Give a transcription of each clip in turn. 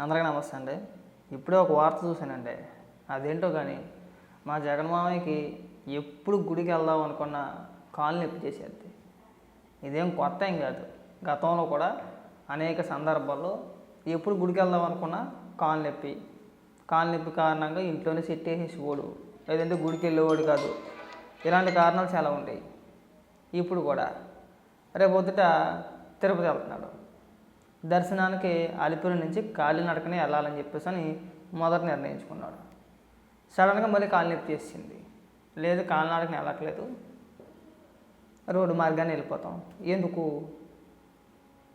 అందరికీ నమస్తే అండి. ఇప్పుడే ఒక వార్త చూశానండి. అదేంటో కానీ మా జగన్మామయ్యకి ఎప్పుడు గుడికి వెళ్దాం అనుకున్న కాలు నొప్పి చేసేది. ఇదేం కొత్త ఏం కాదు. గతంలో కూడా అనేక సందర్భాల్లో ఎప్పుడు గుడికి వెళ్దాం అనుకున్న కాలు నొప్పి. కాలు నొప్పి కారణంగా ఇంట్లోనే సెట్ వేసేసిపోడు లేదంటే గుడికి వెళ్ళేవాడు కాదు. ఇలాంటి కారణాలు చాలా ఉంటాయి ఇప్పుడు కూడా. రేపు పొద్దుట తిరుపతి వెళ్తున్నాడు. దర్శనానికి అలిపిరి నుంచి కాలినడకనే వెళ్ళాలని చెప్పేసి అని మొదట నిర్ణయించుకున్నాడు. సడన్గా మళ్ళీ కాలు నొప్పి చేసింది లేదు కాలినడకని వెళ్ళట్లేదు. రోడ్డు మార్గాన్ని వెళ్ళిపోతాం. ఎందుకు?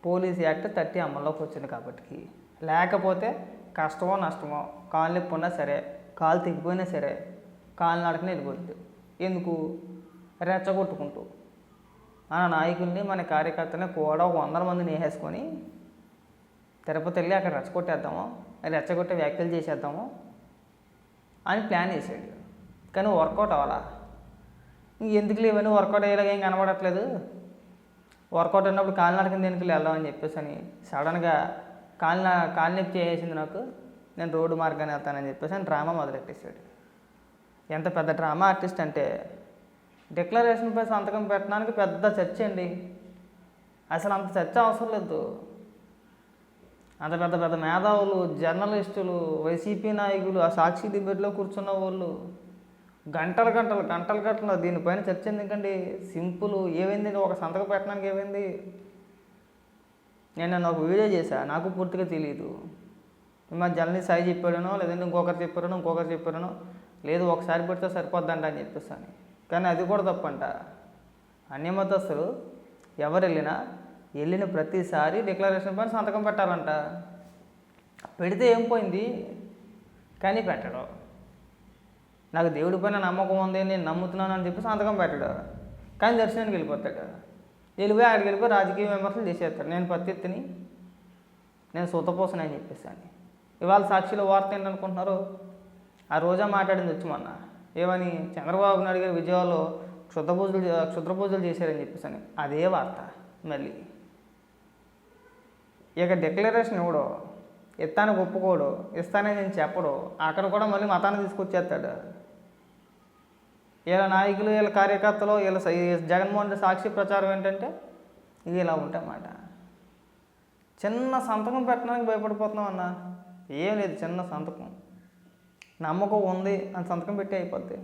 పోలీస్ యాక్ట్ థర్టీ అమల్లోకి వచ్చింది కాబట్టి లేకపోతే కష్టమో నష్టమో కాలు నొప్పి ఉన్నా సరే కాలు తెగిపోయినా సరే కాలు నడకని వెళ్ళిపోతుంది ఎందుకు? రెచ్చగొట్టుకుంటూ. మన నాయకుల్ని మన కార్యకర్తని కూడా వందల మందిని వేసేసుకొని తిరుపతి వెళ్ళి అక్కడ రెచ్చగొట్టేద్దాము రెచ్చగొట్టే వ్యాఖ్యలు చేసేద్దాము అని ప్లాన్ చేసాడు కానీ వర్కౌట్ అవ్వాలా? ఎందుకు లేవని వర్కౌట్ అయ్యేలాగా ఏం కనబడట్లేదు. వర్కౌట్ అయినప్పుడు కాలు నడకని దేనికి వెళ్దామని చెప్పేసి అని సడన్గా కాలు నా- కాలు నొప్పి నాకు నేను రోడ్డు మార్గాన్ని వెళ్తానని చెప్పేసి అని డ్రామా మొదలెట్టేశాడు. ఎంత పెద్ద డ్రామా ఆర్టిస్ట్ అంటే డిక్లరేషన్పై సంతకం పెట్టడానికి పెద్ద చర్చ అండి. అసలు అంత చర్చ అవసరం లేదు. అంత పెద్ద పెద్ద మేధావులు జర్నలిస్టులు వైసీపీ నాయకులు ఆ సాక్షి డిబేట్లో కూర్చున్న వాళ్ళు. గంటలు గంటలు గంటలు గంటలు దీనిపైన చర్చ ఎందుకండి? సింపుల్. ఏమైంది? ఒక సంతకం పెట్టడానికి ఏమైంది? నేను ఒక వీడియో చేశా. నాకు పూర్తిగా తెలియదు మా జల్ని సాయి చెప్పాడనో లేదంటే ఇంకొకరు చెప్పారనో ఇంకొకరు చెప్పారనో లేదు ఒకసారి పెడితే సరిపోద్దంట అని చెప్పేస్తాను కానీ అది కూడా తప్పంట. అన్ని మతస్థులు ఎవరు వెళ్ళినా వెళ్ళిన ప్రతిసారి డిక్లరేషన్ పైన సంతకం పెట్టాలంట. పెడితే ఏం పోయింది? కానీ పెట్టడు నాకు దేవుడి పైన నమ్మకం ఉంది నేను నమ్ముతున్నాను అని చెప్పి సంతకం పెట్టాడు. కానీ దర్శనానికి వెళ్ళిపోతాడు. వెళ్ళిపోయి అక్కడికి వెళ్ళిపోయి రాజకీయ విమర్శలు చేసేస్తాడు. నేను పత్తిని నేను సూతపోసని అని చెప్పేసాను ఇవాళ సాక్షిలో వార్త ఏంటనుకుంటున్నారు? ఆ రోజా మాట్లాడింది వచ్చి మొన్న. ఏమని? చంద్రబాబు నాయుడు గారు విజయవాడలో క్షుద్ర పూజలు క్షుద్ర పూజలు చేశారని చెప్పేసి అదే వార్త. మళ్ళీ ఇక డిక్లరేషన్ ఇవ్వడు. ఇస్తానికి ఒప్పుకోడు. ఇస్తానని నేను చెప్పడు. అక్కడ కూడా మళ్ళీ మతాన్ని తీసుకొచ్చేస్తాడు. వీళ్ళ నాయకులు వీళ్ళ కార్యకర్తలు వీళ్ళ జగన్మోహన్ రెడ్డి సాక్షి ప్రచారం ఏంటంటే ఇది ఇలా ఉంటాయన్నమాట. చిన్న సంతకం పెట్టడానికి భయపడిపోతున్నాం అన్న. ఏం లేదు చిన్న సంతకం. నమ్మకం ఉంది అని సంతకం పెట్టి అయిపోద్ది.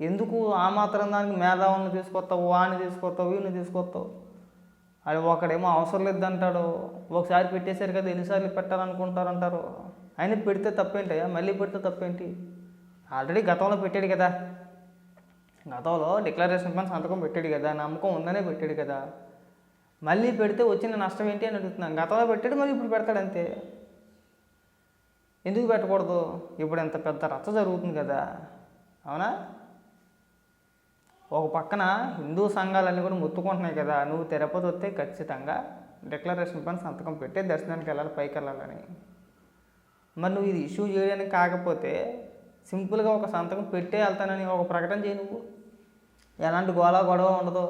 ఎందుకు ఆ మాత్రం దానికి మేధావులను తీసుకొస్తావు వాడిని తీసుకొస్తావు వీళ్ళని తీసుకొస్తావు? అది ఒకడేమో అవసరం లేదు అంటాడు ఒకసారి పెట్టేశారు కదా ఎన్నిసార్లు పెట్టాలనుకుంటారు అంటారు అయినా పెడితే తప్పేంటయ్యా? మళ్ళీ పెడితే తప్పేంటి? ఆల్రెడీ గతంలో పెట్టాడు కదా. గతంలో డిక్లరేషన్ పైన సంతకం పెట్టాడు కదా నమ్మకం ఉందనే పెట్టాడు కదా. మళ్ళీ పెడితే వచ్చిన నష్టం ఏంటి అని అడుగుతున్నాను. గతంలో పెట్టాడు మరి ఇప్పుడు పెడతాడు అంతే. ఎందుకు పెట్టకూడదు? ఇప్పుడు ఎంత పెద్ద రచ్చ జరుగుతుంది కదా. అవునా? ఒక పక్కన హిందూ సంఘాలన్నీ కూడా ముత్తుకుంటున్నాయి కదా. నువ్వు తిరుపతి వస్తే ఖచ్చితంగా డిక్లరేషన్ పైన సంతకం పెట్టి దర్శనానికి వెళ్ళాలి పైకి వెళ్ళాలని. మరి నువ్వు ఇది ఇష్యూ చేయడానికి కాకపోతే సింపుల్గా ఒక సంతకం పెట్టే వెళ్తానని ఒక ప్రకటన చేయి నువ్వు. ఎలాంటి గోళ గొడవ ఉండదు.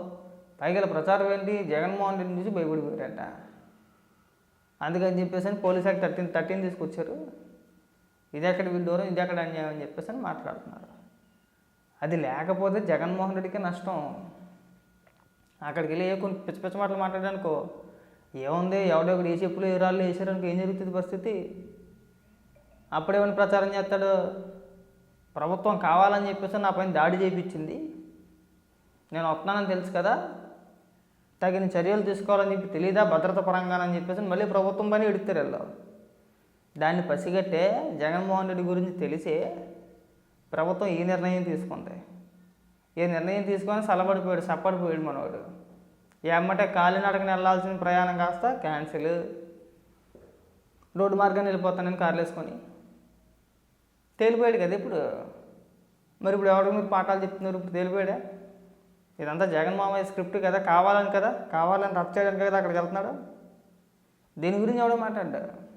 పైగల ప్రచారం ఏంటి? జగన్మోహన్ రెడ్డి నుంచి భయపడిపోయారంట అందుకని చెప్పేసి అని పోలీస్ యాక్ట్ థర్టీన్ థర్టీన్ తీసుకొచ్చారు. ఇది ఎక్కడ విడ్డూరం ఇది ఎక్కడ అన్యాయం అని చెప్పేసి అని మాట్లాడుతున్నారు. అది లేకపోతే జగన్మోహన్ రెడ్డికి నష్టం. అక్కడికి వెళ్ళి కొన్ని పిచ్చ పిచ్చ మాటలు మాట్లాడానుకో ఏముంది ఎవడో ఒకటి ఏ చెప్పులు ఏ రాళ్ళు వేసారనుకో ఏం జరుగుతుంది పరిస్థితి? అప్పుడేమైనా ప్రచారం చేస్తాడు? ప్రభుత్వం కావాలని చెప్పేసి నా పైన దాడి చేయించింది నేను వస్తున్నానని తెలుసు కదా. తగిన చర్యలు తీసుకోవాలని చెప్పి తెలియదా భద్రత పరంగానని చెప్పేసి మళ్ళీ ప్రభుత్వం పని ఎడుతారు వీళ్ళు. దాన్ని పసిగట్టే జగన్మోహన్ రెడ్డి గురించి తెలిసే ప్రభుత్వం ఈ నిర్ణయం తీసుకుంది. ఈ నిర్ణయం తీసుకొని సలబడిపోయాడు సప్పడిపోయాడు మనవాడు ఏమంటే కాలినడకని వెళ్ళాల్సిన ప్రయాణం కాస్త క్యాన్సిల్. రోడ్డు మార్గాన్ని వెళ్ళిపోతానని కార్లు వేసుకొని. తేలిపోయాడు కదా ఇప్పుడు. మరి ఇప్పుడు ఎవరికి మీరు పాఠాలు చెప్తున్నారు? ఇప్పుడు తేలిపోయాడా? ఇదంతా జగన్మోహన్ స్క్రిప్ట్ కదా కావాలని కదా కావాలని రద్దు చేయడానికి కదా అక్కడికి వెళ్తున్నాడు? దీని గురించి ఎవడో మాట్లాడ్డారు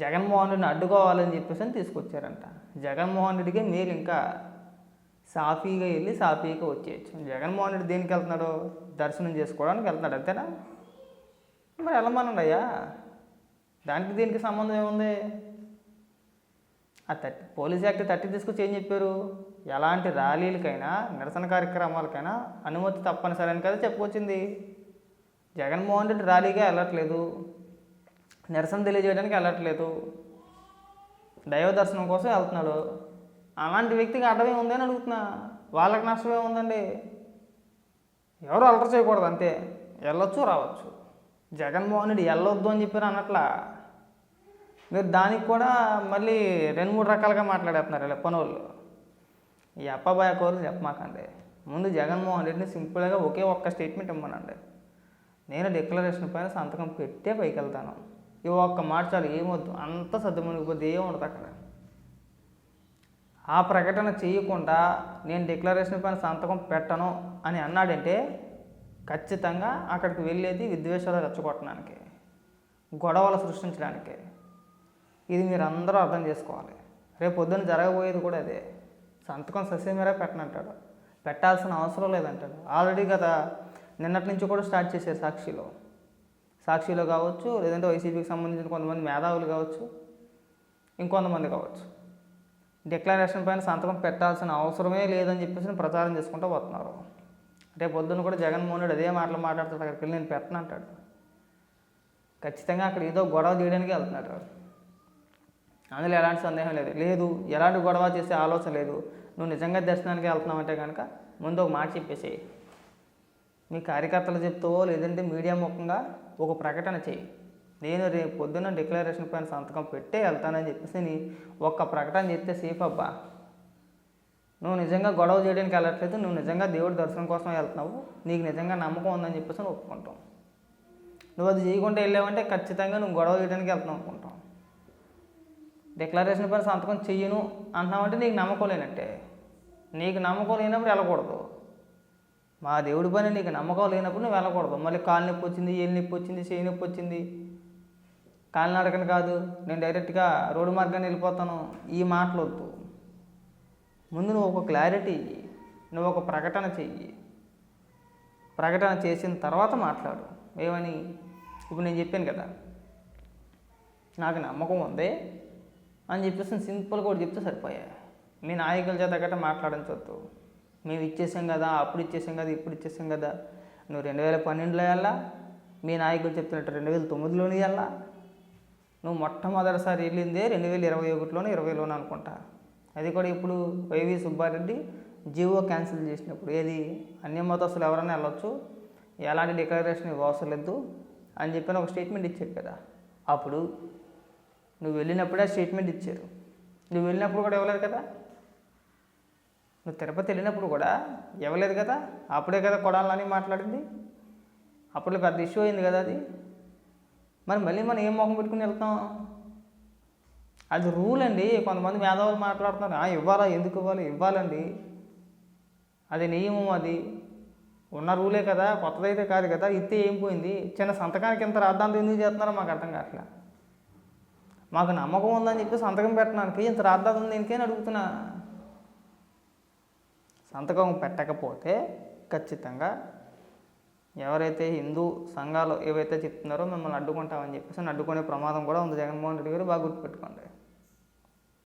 జగన్మోహన్ రెడ్డిని అడ్డుకోవాలని చెప్పేసి అని తీసుకొచ్చారంట. జగన్మోహన్ రెడ్డికి మీరు ఇంకా సాఫీగా వెళ్ళి సాఫీగా వచ్చేయచ్చు. జగన్మోహన్ రెడ్డి దేనికి వెళ్తున్నాడు? దర్శనం చేసుకోవడానికి వెళ్తున్నాడు అంతేనా? మరి వెళ్ళమనండి అయ్యా. దానికి దీనికి సంబంధం ఏముంది? ఆ థర్టీ పోలీస్ యాక్ట్ థర్టీ తీసుకొచ్చి ఏం చెప్పారు? ఎలాంటి ర్యాలీలకైనా నిరసన కార్యక్రమాలకైనా అనుమతి తప్పనిసరి అని కదా చెప్పుకొచ్చింది. జగన్మోహన్ రెడ్డి ర్యాలీగా వెళ్ళట్లేదు. నిరసన తెలియజేయడానికి వెళ్ళట్లేదు. దైవ దర్శనం కోసం వెళ్తున్నాడు. అలాంటి వ్యక్తికి అడ్డమే ఉంది అని అడుగుతున్నా. వాళ్ళకి నష్టమే ఉందండి? ఎవరు అల్టర్ చేయకూడదు అంతే. వెళ్ళొచ్చు రావచ్చు. జగన్మోహన్ రెడ్డి వెళ్ళొద్దు అని చెప్పారు అన్నట్లా. మీరు దానికి కూడా మళ్ళీ రెండు మూడు రకాలుగా మాట్లాడేస్తున్నారు ఇలా పనులు. ఈ అప్పబాయ కోరు చెప్పమాకండి. ముందు జగన్మోహన్ రెడ్డిని సింపుల్గా ఒకే ఒక్క స్టేట్మెంట్ ఇమ్మనండి. నేను డిక్లరేషన్ పైన సంతకం పెట్టే పైకి వెళ్తాను. ఈ ఒక్క మాట చాలు ఏమొద్దు. అంత సర్దుమణిగిపోద్ది ఏం ఉండదు అక్కడ. ఆ ప్రకటన చేయకుండా నేను డిక్లరేషన్ పైన సంతకం పెట్టను అని అన్నాడంటే ఖచ్చితంగా అక్కడికి వెళ్ళేది విద్వేషాలు రెచ్చగొట్టడానికి గొడవలు సృష్టించడానికి. ఇది మీరు అందరూ అర్థం చేసుకోవాలి. రేపు పొద్దున్న జరగబోయేది కూడా అదే. సంతకం సస్యమేరా పెట్టనంటాడు. పెట్టాల్సిన అవసరం లేదంటాడు. ఆల్రెడీ గత నిన్నటి నుంచి కూడా స్టార్ట్ చేశారు సాక్షిలో. సాక్షిలో కావచ్చు లేదంటే వైసీపీకి సంబంధించిన కొంతమంది మేధావులు కావచ్చు ఇంకొంతమంది కావచ్చు. డిక్లరేషన్ పైన సంతకం పెట్టాల్సిన అవసరమే లేదని చెప్పేసి ప్రచారం చేసుకుంటూ వస్తున్నారు రేపు పొద్దున్న కూడా జగన్మోహన్ రెడ్డి అదే మాటలు మాట్లాడుతాడు అక్కడికి వెళ్ళి నేను పెట్టను అంటాడు. ఖచ్చితంగా అక్కడ ఏదో గొడవ చేయడానికి వెళ్తున్నాడు. అందులో ఎలాంటి సందేహం లేదు. లేదు ఎలాంటి గొడవ చేసే ఆలోచన లేదు. నువ్వు నిజంగా దర్శనానికి వెళ్తున్నావంటే కనుక ముందు ఒక మాట చెప్పేసేయి. మీ కార్యకర్తలు చెప్తావో లేదంటే మీడియా ముఖంగా ఒక ప్రకటన చేయి నేను రేపు పొద్దున్న డిక్లరేషన్ పైన సంతకం పెట్టే వెళ్తానని చెప్పేసి నీ ఒక్క ప్రకటన చెప్తే సేఫ్ అబ్బా. నువ్వు నిజంగా గొడవ చేయడానికి వెళ్ళట్లేదు నువ్వు నిజంగా దేవుడి దర్శనం కోసం వెళ్తున్నావు నీకు నిజంగా నమ్మకం ఉందని చెప్పేసి నువ్వు ఒప్పుకుంటాం. నువ్వు అది చేయకుండా వెళ్ళావంటే ఖచ్చితంగా నువ్వు గొడవ చేయడానికి వెళ్తున్నావు అనుకుంటాం. డిక్లరేషన్ పైన సంతకం చెయ్యను అంటున్నావంటే నీకు నమ్మకం లేనట్టే. నీకు నమ్మకం లేనప్పుడు వెళ్ళకూడదు. మా దేవుడి పైన నీకు నమ్మకం లేనప్పుడు నువ్వు వెళ్ళకూడదు. మళ్ళీ కాలు నొప్పి వచ్చింది ఏళ్ళు నొప్పి వచ్చింది చేయి నొప్పి వచ్చింది. కాలినడకని కాదు నేను డైరెక్ట్గా రోడ్డు మార్గాన్ని వెళ్ళిపోతాను. ఈ మాటలు వద్దు. ముందు నువ్వు ఒక క్లారిటీ ఇయ్యి. నువ్వు ఒక ప్రకటన చెయ్యి. ప్రకటన చేసిన తర్వాత మాట్లాడు. ఏమని? ఇప్పుడు నేను చెప్పాను కదా. నాకు నమ్మకం ఉంది అని చెప్పేసి సింపుల్గా కూడా చెప్తే సరిపోయా. మీ నాయకుల చేత గట్రా మాట్లాడించవద్దు మేము ఇచ్చేసాం కదా అప్పుడు ఇచ్చేసాం కదా ఇప్పుడు ఇచ్చేసాం కదా. నువ్వు రెండు వేల పన్నెండులో వెళ్ళా మీ నాయకులు చెప్తున్నట్టు రెండు వేల తొమ్మిదిలోని వెళ్ళా నువ్వు మొట్టమొదటిసారి వెళ్ళిందే రెండు వేల ఇరవై ఒకటిలోనే ఇరవైలోనే అనుకుంటా. అది కూడా ఇప్పుడు వైవి సుబ్బారెడ్డి జీవో క్యాన్సిల్ చేసినప్పుడు. ఏది? అన్ని మతస్తులు ఎవరైనా వెళ్ళొచ్చు. ఎలాంటి డిక్లరేషన్ ఇవ్వవసరలేదు అని చెప్పిన ఒక స్టేట్మెంట్ ఇచ్చారు కదా. అప్పుడు నువ్వు వెళ్ళినప్పుడే స్టేట్మెంట్ ఇచ్చారు. నువ్వు వెళ్ళినప్పుడు కూడా ఇవ్వలేదు కదా? నువ్వు తిరుపతి వెళ్ళినప్పుడు కూడా ఇవ్వలేదు కదా అప్పుడే కదా కొడాలని మాట్లాడింది. అప్పుడు పెద్ద ఇష్యూ అయింది కదా అది. మరి మళ్ళీ మనం ఏం మొహం పెట్టుకుని వెళ్తాం? అది రూల్ అండి. కొంతమంది మేధావులు మాట్లాడుతున్నారు "ఆ, ఇవ్వాలా? ఎందుకు ఇవ్వాలి? ఇవ్వాలండి. అది నియమం అది. ఉన్న రూలే కదా కొత్తదైతే కాదు కదా ఇస్తే ఏం పోయింది? చిన్న సంతకానికి ఇంత రాద్దాంతం ఎందుకు చేస్తున్నారో మాకు అర్థం కావట్లే. మాకు నమ్మకం ఉందని చెప్పి సంతకం పెట్టడానికి ఇంత రాద్దాంతం దేనికని అడుగుతున్నా. సంతకం పెట్టకపోతే ఖచ్చితంగా ఎవరైతే హిందూ సంఘాలు ఏవైతే చెప్తున్నారో మిమ్మల్ని అడ్డుకుంటామని చెప్పేసి అడ్డుకునే ప్రమాదం కూడా ఉంది. జగన్మోహన్ రెడ్డి గారు బాగా గుర్తుపెట్టుకోండి.